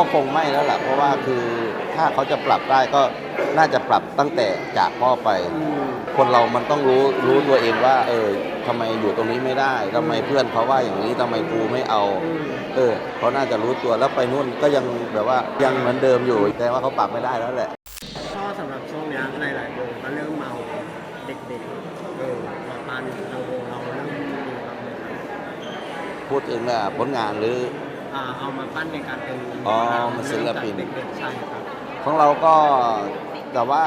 ก็คงไม่แล้วล่ะเพราะว่าคือถ้าเขาจะปรับได้ก็น่าจะปรับตั้งแต่จากพ่อไปอืมคนเรามันต้องรู้รู้ตัวเองว่า เออทำไมอยู่ตรงนี้ไม่ได้ทำไมเพื่อนเขาว่าอย่างนี้ทำไมกูไม่เอาอืมเออเขาน่าจะรู้ตัวแล้วไปนู่นก็ยังแบบว่ายังเหมือนเดิมอยู่ แต่ว่าเขาปรับไม่ได้แล้วแหละ ก็สำหรับช่วงเนี้ยหลายๆวงก็เริ่มเมาเด็กๆเออมาปานเราวงเราเริ่มมีแบบไหนครับพูดถึงอะผลงานหรือ อ่าเอามาปั้นในการเป็นอ๋อมันศิลปินเริ่มจากเด็กๆใช่ครับ ของเราก็แต่ว่า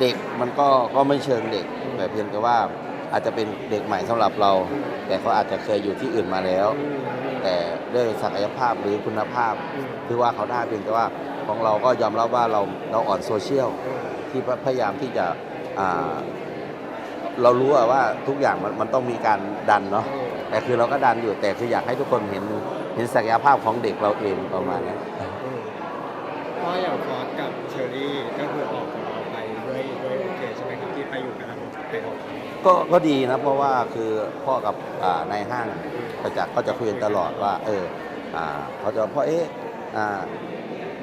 เด็กมันก็ก็ไม่เชิงเด็กแต่เพียงแต่ว่าอาจจะเป็นเด็กใหม่สำหรับเรา แต่เขาอาจจะเคยอยู่ที่อื่นมาแล้วอืมแต่ด้วยศักยภาพหรือคุณภาพอืมคือว่าเขาได้เพียงแต่ว่าของเราก็ยอมรับว่าเราเราอ่อนโซเชียลที่พยายามที่จะอ่าเรารู้อะว่าทุกอย่างมันมันต้องมีการดันเนาะแต่คือเราก็ดันอยู่แต่คืออยากให้ทุกคนเห็น เห็นศักยภาพของเด็กเราเองประมาณนั้นอืมก็อย่างฟอสกับเชอรี่ก็คือออกของเราไปด้วยด้วยโอเคใช่ไหมครับที่ไปอยู่กันไปออกก็ก็ดีนะเพราะว่าคือพ่อกับอ่านายห้างประจักษ์ก็จะคุยกันตลอดว่า เอออ่าเขาจะพ่อเอ๊ะอ่า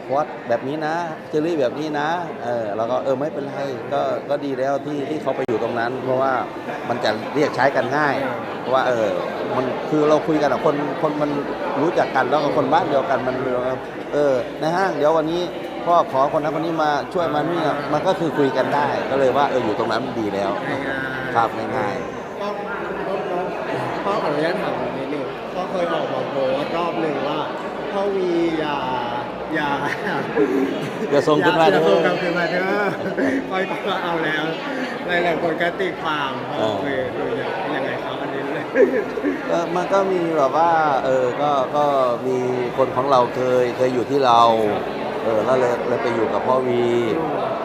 พอดแบบนี้นะเจอรี่แบบนี้นะเออแล้วก็เออไม่เป็นไรก็ก็ดีแล้วที่ที่เขาไปอยู่ตรงนั้น เพราะว่ามันจะเรียกใช้กันง่ายเพราะว่าเออ มันคือเราคุยกันอะคนคนมันรู้จักกันแล้วก็คนบ้านเดียวกันมันเออในห้างเดี๋ยววันนี้พ่อขอคนนั้นคนนี้มาช่วยมานี่นะมันก็คือคุยกันได้ ก็เลยว่าเอออยู่ตรงนั้นมันดีแล้วง่ายๆครับง่ายก็ก็ก็ก็ขออนุญาตถามนิดนึงก็เคยออกมาโพสต์รอบหนึ่งว่าพ่อวีอย่าอย่าอย่าส่งขึ้นมาอเด้ย่าส่งอกลับขึ้นมาเด้อคอยก็เอาแล้วหลายๆคนก็ติดความเพราะคือคือยังไงครับอันนี้ เลยเออมันก็มีแบบว่า เออ ก็ ก็มีคนของเราเคย เคยอยู่ที่เรา เออ แล้วเลยเลยไปอยู่กับพ่อวี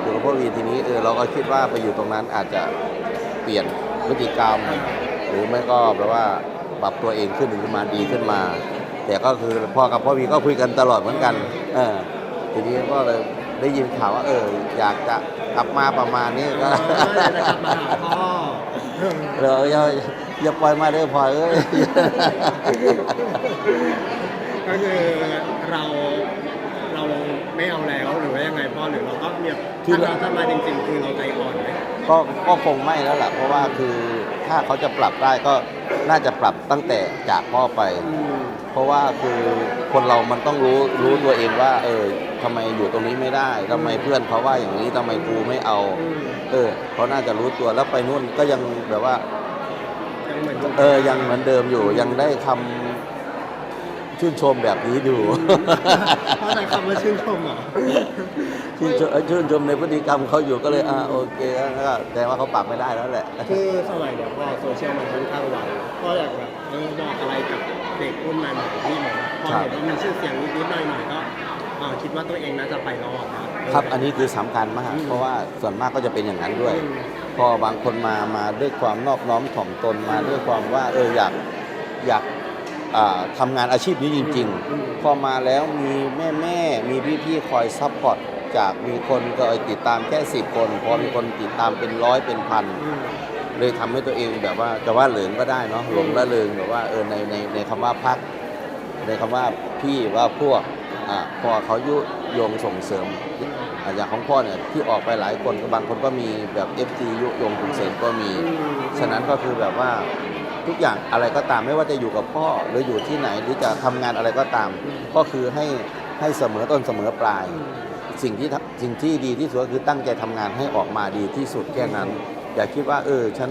อยู่กับพ่อวีทีนี้ เออ เราก็คิดว่าไปอยู่ตรงนั้นอาจจะเปลี่ยนพฤติกรรม หรือไม่ก็แบบว่าปรับตัวเองขึ้นขึ้นมาดีขึ้นมา แต่ก็คือพ่อกับพ่อวีก็คุยกันตลอดเหมือนกัน เออ ทีนี้ก็เลยได้ยินข่าวว่า เออ อยากจะกลับมาประมาณนี้ก็จะกลับมาหาพ่อเออ อย่าอย่าปล่อยมาเด้อพ่อเอ้ย ก็คือเราเราไม่เอาแล้วหรือว่ายังไงพ่อหรือเราก็เมียคือ ถ้าเราจะมาจริง ๆ คือเราใจอ่อนไหมก็ก็คงไม่แล้วล่ะเพราะว่าคือถ้าเขาจะปรับได้ก็น่าจะปรับตั้งแต่จากพ่อไป อืมเพราะว่าคือคนเรามันต้องรู้รู้ตัวเองว่า เออทำไมอยู่ตรงนี้ไม่ได้ทำไมเพื่อนเขาว่าอย่างนี้ทำไมกูไม่เอา อืมเออเขาน่าจะรู้ตัวแล้วไปนู่นก็ยังแบบว่ายังเห มือนเออยังเหมือนเดิมอยู่ยังได้คำชื่นชมแบบนี้อยู่ เพราะอะไรคำว่าชื่นชมเหรอชื่นชมเอ่อชื่นชมในพฤติกรรมเขาอยู่ก็เลยอ่าโอเคแล้วก็แสดงว่าเขาปรับไม่ได้แล้วแหละ คือสมัยเนี้ยพอโซเชียลมันค่อนข้างไวก็อยากแบบเออบอกอะไรกับเด็กรุ่นใหม่ๆที่เหมือนพอเห็นว่ามีชื่อเสียงนิดๆหน่อยๆก็อ่าคิดว่าตัวเองน่าจะไปรอดนะครับ อันนี้คือสำคัญมากอืมเพราะว่าส่วนมากก็จะเป็นอย่างนั้นด้วย อืม พอบางคนมามาด้วยความนอบน้อมถ่อมตนมาด้วยความว่าเอออยากอยากอ่าทำงานอาชีพนี้จริง ๆ พอมาแล้วมีแม่แม่มีพี่พี่ๆคอยซัพพอร์ตจากมีคนก็ติดตามแค่สิบคน พอมีคนติดตามเป็นร้อยเป็นพันเลยทำให้ตัวเองแบบว่าจะว่าเหลิงก็ได้เนาะหลงละเริงแบบว่าเออในในในคำว่าพักในคำว่าพี่ว่าพวกอ่าพอเขายุยงส่งเสริม อ่าอย่างของพ่อเนี่ยที่ออกไปหลายคนบางคนก็มีแบบ FT ยุยงส่งเสริมก็มี ฉะนั้นก็คือแบบว่าทุกอย่างอะไรก็ตามไม่ว่าจะอยู่กับพ่อหรืออยู่ที่ไหนหรือจะทำงานอะไรก็ตาม ก็คือให้ให้เสมอต้นเสมอปลาย สิ่งที่ทำสิ่งที่ดีที่สุดก็คือตั้งใจทำงานให้ออกมาดีที่สุดแค่นั้น อย่าคิดว่า เออฉัน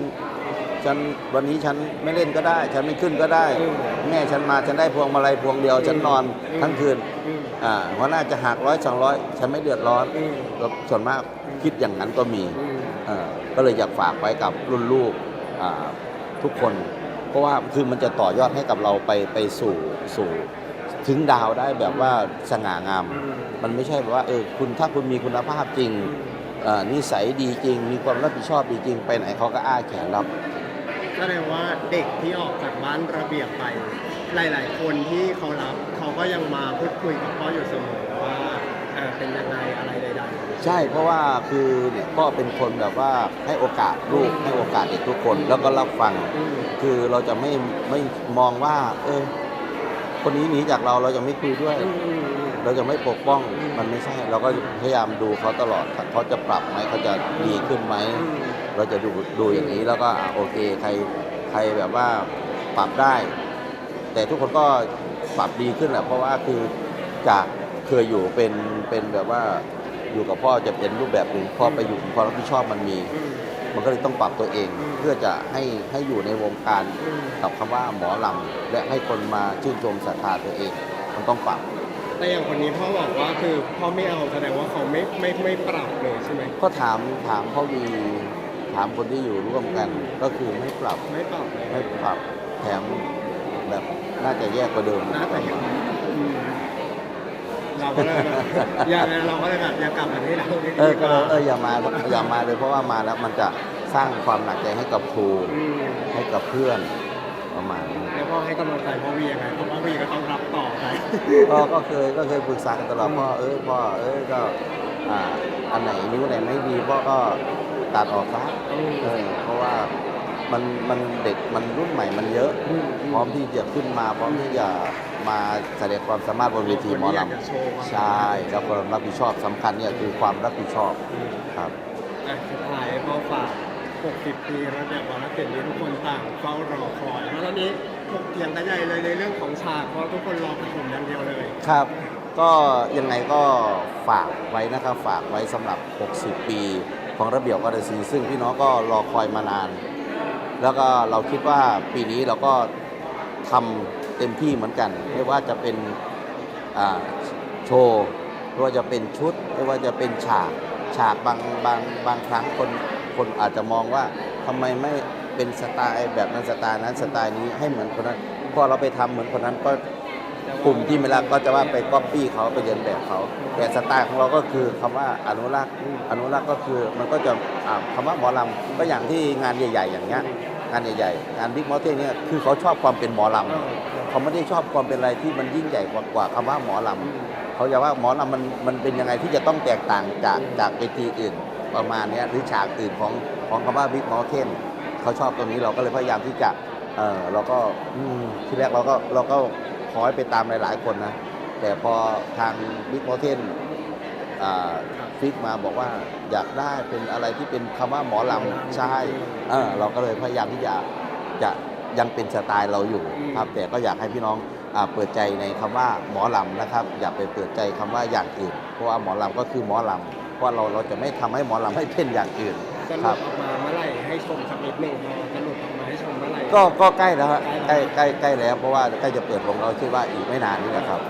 ฉันวันนี้ฉันไม่เล่นก็ได้ ฉันไม่ขึ้นก็ได้อืมแม่ฉันมาฉันได้พวงมาลัยพวงเดียว ฉันนอนอืมทั้งคืน อืมอ่าหัวหน้าจะหักร้อยสองร้อยฉันไม่เดือดร้อนอืมแล้วส่วนมากคิดอย่างนั้นก็มี อืม เอ่อก็เลยอยากฝากไว้กับรุ่นลูกอ่าทุกคน เพราะว่าคือมันจะต่อยอดให้กับเราไปไปสู่สู่ถึงดาวได้แบบว่าสง่างาม อืม มันไม่ใช่แบบว่าเออคุณถ้าคุณมีคุณภาพจริงเอ่อนิสัยดีจริง มีความรับผิดชอบดีจริง ไปไหนเขาก็อ้าแขนรับ แสดงว่าเด็กที่ออกจากบ้านระเบียบไป หลาย ๆ คนที่เขารับ เขาก็ยังมาพูดคุยกับพ่ออยู่เสมอว่าเออเป็นยังไงอะไรใดๆใช่เพราะว่าคือเนี่ยพ่อเป็นคนแบบว่าให้โอกาสลูกให้โอกาสเด็กทุกคนแล้วก็รับฟังอืม คือเราจะไม่ไม่มองว่า เออ คนนี้หนีจากเราเราจะไม่คุยด้วยอืมอืมอืมเราจะไม่ปกป้องมันไม่ใช่ เราก็พยายามดูเขาตลอดเขาจะปรับไหมเขาจะดีขึ้นไหมอืมเราจะดูดูอย่างนี้แล้วก็อะโอเคใครใครแบบว่าปรับได้ แต่ทุกคนก็ ปรับดีขึ้นแหละเพราะว่าคือจากเคยอยู่เป็นเป็นแบบว่าอยู่กับพ่อจะเป็นรูปแบบหนึ่งพอไปอยู่ความรับผิดชอบมันมีอืมมันก็เลยต้องปรับตัวเองอืมเพื่อจะให้ให้อยู่ในวงการอืมกับคำว่าหมอลำและให้คนมาชื่นชมศรัทธาตัวเอง มันต้องปรับ แต่อย่างคนนี้พ่อบอกว่าคือพ่อไม่เอาแสดงว่าเขาไม่ไม่ไม่ปรับเลยใช่ไหมก็ถามถามพ่อวีถามคนที่อยู่ร่วมกันก็คือไม่ปรับไม่ปรับเลยไม่ปรับแถม แบบน่าจะแย่กว่าเดิมน่าจะยังอืมเราก็เลยแบบอย่าเราก็เลยแบบอย่ากลับมาที่เราดีกเออก็ว่าเอออย่ามาอย่ามาเลยเพราะว่ามาแล้วมันจะสร้างความหนักใจให้กับครูอืมให้กับเพื่อนประมาณนั้นแล้วพ่อให้กำลังใจพ่อวียังไงเพราะพ่อวีก็ต้องรับต่อไปก็ก็เคยก็เคยปรึกษากันตลอดพ่อเออพ่อเออก็อ่าอันไหนนิ้วไหนไม่ดีพ่อก็ตัดออกซะอืมเออเพราะว่า มันมันเด็กมันรุ่นใหม่มันเยอะอืมพร้อมที่จะขึ้นมา พร้อมที่จะมาแสดงความสามารถบนเวทีหมอลคนที่อยากจะโชว์ความำใช่แล้วความรับผิดชอบสำคัญเนี่ยคือความรับผิดชอบอืมครับอะสุดท้ายพ่อฝาก 60 ปีระเบียบวาระศิลป์นี้ทุกคนต่างเฝ้ารอคอยแล้วตอนนี้ถกเถียงกันใหญ่เลยในเรื่องของฉากเพราะทุกคนรอประถมอย่างเดียวเลยครับ ก็ยังไงก็ฝากไว้นะครับฝากไว้สำหรับ 60 ปี ของระเบียบวัฒนศิลป์ซึ่งพี่น้องก็รอคอยมานาน แล้วก็เราคิดว่าปีนี้เราก็ทำเต็มที่เหมือนกัน ไม่ว่าจะเป็นโชว์ไม่ว่าจะเป็นชุด ไม่ว่าจะเป็นฉาก ฉากบางบางบางครั้งคนคนอาจจะมองว่าทำไมไม่เป็นสไตล์แบบนั้นสไตล์นั้นสไตล์นี้ให้เหมือนคนนั้นพอเราไปทำเหมือนคนนั้นก็กลุ่มที่ไม่รักก็จะว่าไปก๊อปปี้เขาไปเรียนแบบเขา แต่สไตล์ของเราก็คือคำว่าอนุรักษ์อนุรักษ์ก็คือมันก็จะอ่าคำว่าหมอลำก็อย่างที่งานใหญ่ ๆ อย่างเงี้ย งานใหญ่ๆงานบิ๊กมอเตอร์เนี่ยคือเขาชอบความเป็นหมอลำเขาไม่ได้ชอบความเป็นอะไรที่มันยิ่งใหญ่กว่ากว่าคำว่าหมอลำเขาจะว่าหมอลำมันมันเป็นยังไงที่จะต้องแตกต่างจากจากเวทีอื่นประมาณเนี้ยหรือฉากอื่นของของคำว่าบิ๊กมอเตอร์เขาชอบตรงนี้เราก็เลยพยายามที่จะเออเราก็อืมที่แรกเราก็เราก็ขอให้ไปตามหลายๆคนนะแต่พอทางบิ๊ก o อเทน ฟิกมาบอกว่าอยากได้เป็นอะไรที่เป็นคำว่าหมอลำใช่เออเราก็เลยพยายามที่จะจะยังเป็นสไตล์เราอยู่ครับ แต่ก็อยากให้พี่น้องอาเปิดใจในคำว่าหมอลำนะครับ อย่าไปเปิดใจคำว่าอย่างอื่น เพราะว่าหมอลำก็คือหมอลำเพราะเราเราจะไม่ทำให้หมอลำให้เป็นอย่างอื่นจะหคลุรัดบออกมาเมื่อไหร่ให้ชมสักนิดหนึ่งพอจะหลุดออกมาให้ชมเมื่อไหร่ก็ก็ใกล้แล้วฮะใกล้ใกล้ใกล้แล้วเพราะว่าใกล้จะเปิดวงเราคิดว่าอีกไม่นานนี้แหละครับ